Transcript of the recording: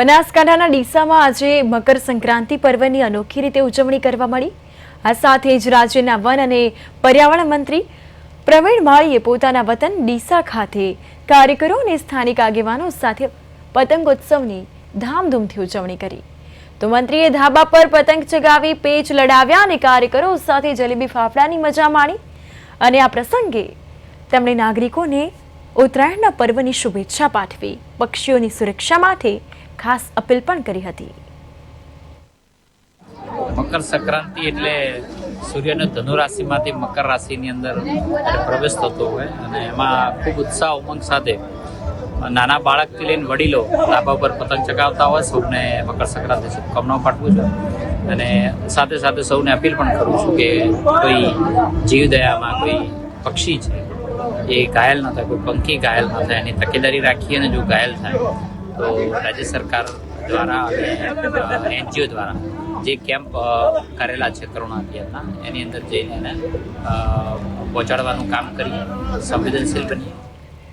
બનાસકાંઠાના ડીસામાં આજે મકર સંક્રાંતિ પર્વની અનોખી રીતે ઉજવણી કરવા મળી. આ સાથે જ રાજ્યના વન અને પર્યાવરણ મંત્રી પ્રવીણ માળીએ પોતાના વતન ડીસા ખાતે કાર્યકરો અને સ્થાનિક આગેવાનો સાથે પતંગોત્સવની ધામધૂમથી ઉજવણી કરી. તો મંત્રીએ ધાબા પર પતંગ ચગાવી, પેચ લડાવ્યા અને કાર્યકરો સાથે જલેબી ફાફડાની મજા માણી. અને આ પ્રસંગે તેમણે નાગરિકોને ઉત્તરાયણના પર્વની શુભેચ્છા પાઠવી, પક્ષીઓની સુરક્ષા માટે ખાસ અપીલ પણ કરી હતી. મકર સંક્રાંતિ એટલે સૂર્યનો ધનુ રાશિમાંથી મકર રાશિની અંદર પ્રવેશ થતો હોય અને એમાં ખૂબ ઉત્સાહ, ઉમંગ સાથે નાના બાળકથી લઈને વડીલો ધાબા પર પતંગ ચગાવતા હોય, સૌને મકર સંક્રાંતિ શુભકામનાઓ પાઠવું છું. અને સાથે સાથે સૌને અપીલ પણ કરું છું કે કોઈ જીવદયામાં કોઈ પક્ષી છે એ ઘાયલ ન થાય, કોઈ પંખી ઘાયલ ન થાય, એની તકેદારી રાખી અને જો ઘાયલ થાય તો રાજ્ય સરકાર દ્વારા એનજીઓ દ્વારા જે કેમ્પ કરેલા છે કરુણા અભિયાનના, એની અંદર જઈને એને પહોંચાડવાનું કામ કરીએ સંવેદનશીલ બનીએ.